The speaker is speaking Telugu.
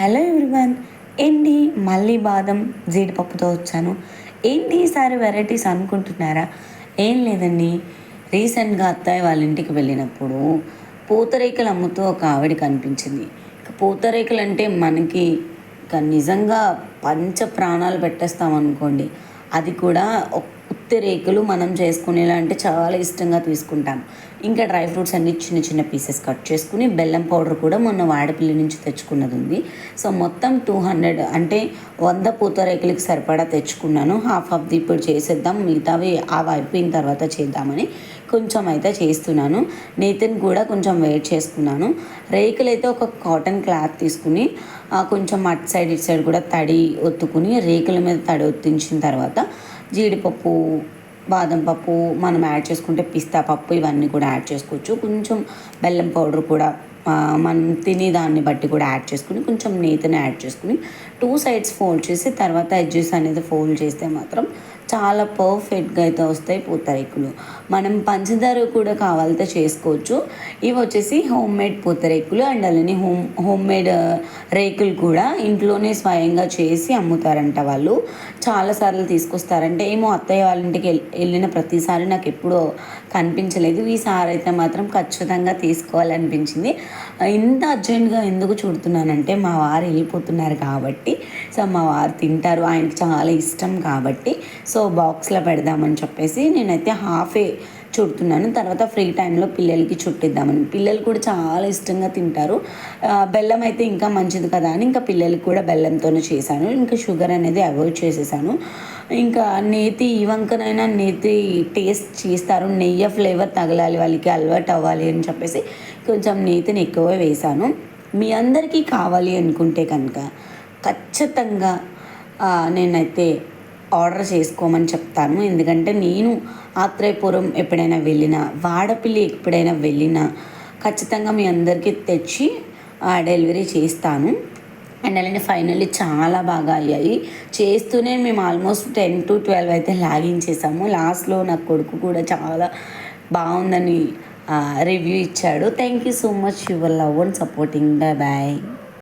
హలో ఎవ్రీవన్ ఏంటి మళ్ళీ బాదం జీడిపప్పుతో వచ్చాను? ఏంటి ఈసారి వెరైటీస్ అనుకుంటున్నారా? ఏం లేదండి. రీసెంట్గా అత్తయ్య వాళ్ళ ఇంటికి వెళ్ళినప్పుడు పూతరేకులు అమ్ముతూ ఒక ఆవిడ కనిపించింది. పూతరేకలు పూతరేకులు అంటే మనకి నిజంగా పంచ ప్రాణాలు పెట్టేస్తాం అనుకోండి అది కూడా ఉత్తి రేకులు మనం చేసుకునేలా అంటే చాలా ఇష్టంగా తీసుకుంటాం. ఇంకా డ్రై ఫ్రూట్స్ అన్ని చిన్న చిన్న పీసెస్ కట్ చేసుకుని బెల్లం పౌడర్ కూడా మొన్న వాడపిల్లి నుంచి తెచ్చుకున్నది ఉంది. సో మొత్తం టూ హండ్రెడ్ అంటే వంద పూతరేకులకి సరిపడా తెచ్చుకున్నాను. హాఫ్ ఆఫ్ ది ఇప్పుడు చేసేద్దాం మిగతావి అవి అయిపోయిన తర్వాత చేద్దామని కొంచెం అయితే చేస్తున్నాను. నేతన్ కూడా కొంచెం వెయిట్ చేసుకున్నాను. రేకులు అయితే ఒక కాటన్ క్లాత్ తీసుకుని కొంచెం అటు సైడ్ ఇటు సైడ్ కూడా తడి ఒత్తుకుని రేకుల మీద తడి ఒత్తించిన తర్వాత జీడిపప్పు బాదం పప్పు మనం యాడ్ చేసుకుంటే పిస్తా పప్పు ఇవన్నీ కూడా యాడ్ చేసుకోవచ్చు. కొంచెం బెల్లం పౌడర్ కూడా మనం తినే దాన్ని బట్టి కూడా యాడ్ చేసుకుని కొంచెం నేతిని యాడ్ చేసుకుని టూ సైడ్స్ ఫోల్డ్ చేసి తర్వాత ఎడ్జెస్ అనేది ఫోల్డ్ చేస్తే మాత్రం చాలా పర్ఫెక్ట్గా అయితే వస్తాయి పూతరేకులు. మనం పంచదార కూడా కావాలితే చేసుకోవచ్చు. ఇవి వచ్చేసి హోమ్ మేడ్ పూతరేకులు అండ్ అలానే హోమ్ హోమ్ మేడ్ రేకులు కూడా ఇంట్లోనే స్వయంగా చేసి అమ్ముతారంట వాళ్ళు. చాలాసార్లు తీసుకొస్తారంటే ఏమో అత్తయ్య వాళ్ళ ఇంటికి వెళ్ళిన ప్రతిసారి నాకు ఎప్పుడూ కనిపించలేదు. ఈసారి అయితే మాత్రం ఖచ్చితంగా తీసుకోవాలనిపించింది. ఇంత అర్జెంట్గా ఎందుకు చూడుతున్నానంటే మా వారు వెళ్ళిపోతున్నారు కాబట్టి సో మా వారు తింటారు. ఆయనకి చాలా ఇష్టం కాబట్టి సో బాక్స్లో పెడదామని చెప్పేసి నేనైతే హాఫే చుడుతున్నాను. తర్వాత ఫ్రీ టైంలో పిల్లలకి చుట్టిద్దామని. పిల్లలు కూడా చాలా ఇష్టంగా తింటారు. బెల్లం అయితే ఇంకా మంచిది కదా అని ఇంకా పిల్లలకి కూడా బెల్లంతోనే చేశాను. ఇంకా షుగర్ అనేది అవాయిడ్ చేసేసాను. ఇంకా నేతి ఈ వంకనైనా నేతి టేస్ట్ చేస్తారు. నెయ్యి ఫ్లేవర్ తగలాలి వాళ్ళకి అలవాటు అవ్వాలి అని చెప్పేసి కొంచెం నేతిని ఎక్కువ వేశాను. మీ అందరికీ కావాలి అనుకుంటే కనుక ఖచ్చితంగా నేనైతే ఆర్డర్ చేసుకోమని చెప్తాను. ఎందుకంటే నేను ఆత్రేయపురం ఎప్పుడైనా వెళ్ళినా వాడపిల్లి ఎప్పుడైనా వెళ్ళినా ఖచ్చితంగా మీ అందరికీ తెచ్చి డెలివరీ చేస్తాను. అండ్ అలానే ఫైనల్లీ చాలా బాగా అయ్యాయి. చేస్తూనే మేము ఆల్మోస్ట్ టెన్ టు ట్వెల్వ్ అయితే లాగించేసాము. లాస్ట్లో నా కొడుకు కూడా చాలా బాగుందని రివ్యూ ఇచ్చాడు. Thank you so much your love and supporting. Bye bye.